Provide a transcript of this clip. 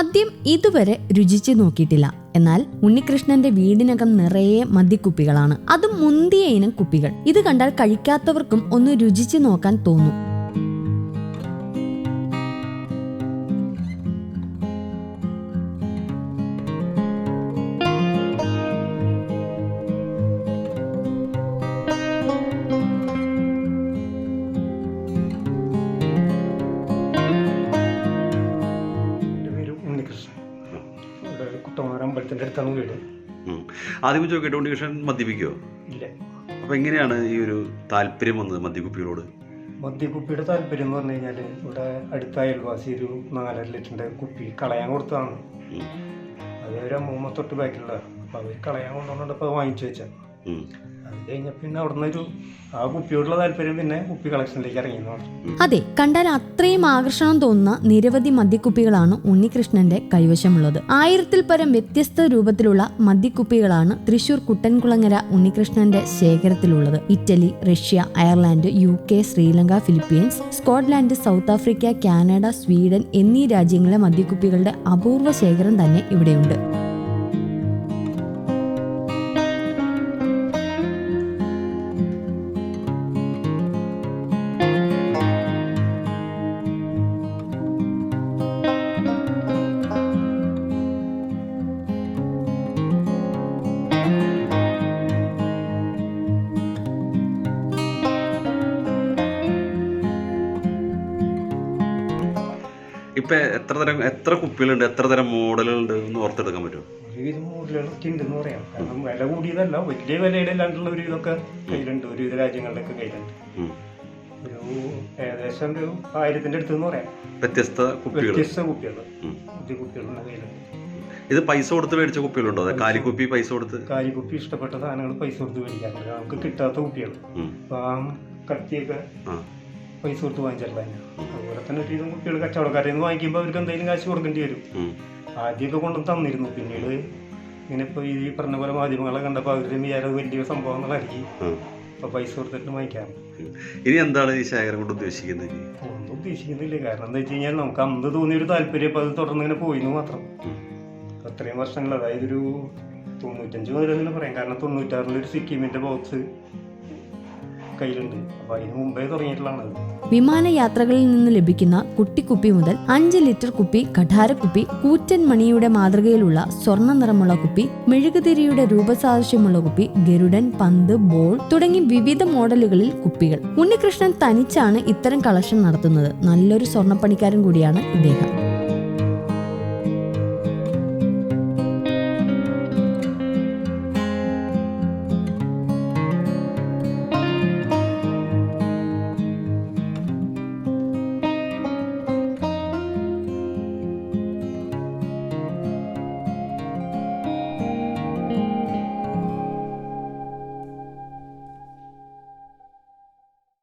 മദ്യം ഇതുവരെ രുചിച്ചു നോക്കിയിട്ടില്ല. എന്നാൽ ഉണ്ണികൃഷ്ണന്റെ വീടിനകം നിറയെ മദ്യക്കുപ്പികളാണ്. അതും മുന്തിയ ഇനം കുപ്പികൾ. ഇത് കണ്ടാൽ കഴിക്കാത്തവർക്കും ഒന്ന് രുചിച്ചു നോക്കാൻ തോന്നും. അമ്പലത്തിന്റെ അടുത്താണ് വീട്. ആദ്യം ചോദിക്കട്ടെ ഉണ്ണികൃഷ്ണൻ മദ്യപിക്കുമോ ഇല്ല. അപ്പം എങ്ങനെയാണ് ഈ ഒരു താല്പര്യം വന്നത് മദ്യക്കുപ്പികളോട്? മദ്യക്കുപ്പിയുടെ താല്പര്യം എന്ന് പറഞ്ഞു കഴിഞ്ഞാൽ ഇവിടെ അടുത്ത അയൽവാസി ഒരു നാലര ലിറ്ററിന്റെ കുപ്പി കളയാൻ കൊടുത്തതാണ്. അതൊരു അത് ഒരു അമ്മൂമ്മ തൊട്ട് ബാക്കിലുള്ള അപ്പോൾ അവർ കളയാൻ കൊണ്ടുവന്നപ്പോൾ വാങ്ങിച്ചു വെച്ചാൽ. അത് പിന്നെ അവിടുന്ന് ആ കുപ്പിയോടുള്ള താല്പര്യം കുപ്പി കളക്ഷനിലേക്ക് ഇറങ്ങിയെന്ന് അതെ കണ്ടാൽ അത്രയും ആകർഷണം തോന്നുന്ന നിരവധി മദ്യക്കുപ്പികളാണ് ഉണ്ണികൃഷ്ണന്റെ കൈവശമുള്ളത്. ആയിരത്തിൽ പരം വ്യത്യസ്ത രൂപത്തിലുള്ള മദ്യക്കുപ്പികളാണ് തൃശൂർ കുട്ടൻകുളങ്ങര ഉണ്ണികൃഷ്ണന്റെ ശേഖരത്തിലുള്ളത്. Italy Russia Ireland U K Sri Lanka Philippines Scotland South Africa Canada Sweden എന്നീ രാജ്യങ്ങളിലെ മദ്യക്കുപ്പികളുടെ അപൂർവ ശേഖരം തന്നെ ഇവിടെയുണ്ട്. ഇപ്പൊ എത്ര തരം എത്ര കുപ്പികളുണ്ട് എത്ര തരം മോഡലുകളുണ്ട് എന്ന് ഓർത്തെടുക്കാൻ പറ്റുമോ? ഒരുവിധം മോഡലുകളൊക്കെ ഉണ്ടെന്ന് പറയാം. കാരണം വില കൂടിയതല്ല വലിയ വിലയിലല്ലാണ്ടുള്ള ഒരു ഇതൊക്കെ കയ്യിലുണ്ട്. ഒരുവിധ രാജ്യങ്ങളിലൊക്കെ കയ്യിലുണ്ട്. ഒരു ഏകദേശം ഒരു ആയിരത്തിന്റെ അടുത്ത് എന്ന് പറയാം. വ്യത്യസ്ത കുപ്പികൾ. വ്യത്യസ്ത കുപ്പികൾ. പുതിയ കുപ്പികളുടെ കയ്യിലുണ്ട്. ഇത് പൈസ കൊടുത്ത് മേടിച്ച കുപ്പികളുണ്ടോ? അതെ കാലിക്കുപ്പി പൈസ കൊടുത്ത്? കാലിക്കുപ്പി ഇഷ്ടപ്പെട്ട സാധനങ്ങൾ പൈസ കൊടുത്ത് മേടിക്കാറുണ്ട്. നമുക്ക് കിട്ടാത്ത കുപ്പികൾ. പാം കത്തിയൊക്കെ പൈസ കൊടുത്ത് വാങ്ങിച്ചിട്ടില്ല അതുപോലെ തന്നെ ഒരു കുട്ടികൾ കച്ചവടക്കാരിൽ നിന്ന് വാങ്ങിക്കുമ്പോൾ അവർക്ക് എന്തെങ്കിലും കാശ് കൊടുക്കേണ്ടി വരും. ആദ്യമൊക്കെ കൊണ്ടു തന്നിരുന്നു. പിന്നീട് ഇങ്ങനെ ഇപ്പോൾ ഈ പറഞ്ഞ പോലെ മാധ്യമങ്ങളെ കണ്ടപ്പോൾ അവരുടെ വിചാരം വലിയ സംഭവം എന്നുള്ളതായിരിക്കും ആ. അപ്പോൾ പൈസ കൊടുത്തിട്ട് വാങ്ങിക്കാറ് ഇനി എന്താണ് ഈ ശേഖരം കൊണ്ട് ഉദ്ദേശിക്കുന്നത് ഒന്നും ഉദ്ദേശിക്കുന്നില്ല. കാരണം എന്താ വെച്ച് കഴിഞ്ഞാൽ നമുക്ക് അന്ന് തോന്നിയൊരു താല്പര്യം അപ്പോൾ അത് തുടർന്ന് ഇങ്ങനെ പോയിന്ന് മാത്രം. അത്രയും വർഷങ്ങൾ അതായത് ഒരു തൊണ്ണൂറ്റഞ്ച് മുതൽ തന്നെ പറയാം. കാരണം തൊണ്ണൂറ്റാറിലൊരു സിക്കിമിന്റെ ബോക്സ് കയ്യിലുണ്ട്. അപ്പോൾ മുമ്പേ വിമാനയാത്രകളിൽ നിന്ന് ലഭിക്കുന്ന കുട്ടിക്കുപ്പി മുതൽ അഞ്ച് ലിറ്റർ കുപ്പി കഠാരക്കുപ്പി കൂറ്റൻ മണിയുടെ മാതൃകയിലുള്ള സ്വർണ നിറമുള്ള കുപ്പി മെഴുകുതിരിയുടെ രൂപസാദൃശ്യമുള്ള കുപ്പി ഗരുഡൻ പന്ത് ബോൾ തുടങ്ങി വിവിധ മോഡലുകളിൽ കുപ്പികൾ. ഉണ്ണികൃഷ്ണൻ തനിച്ചാണ് ഇത്തരം കളക്ഷൻ നടത്തുന്നത്. നല്ലൊരു സ്വർണപ്പണിക്കാരൻ കൂടിയാണ് ഇദ്ദേഹം.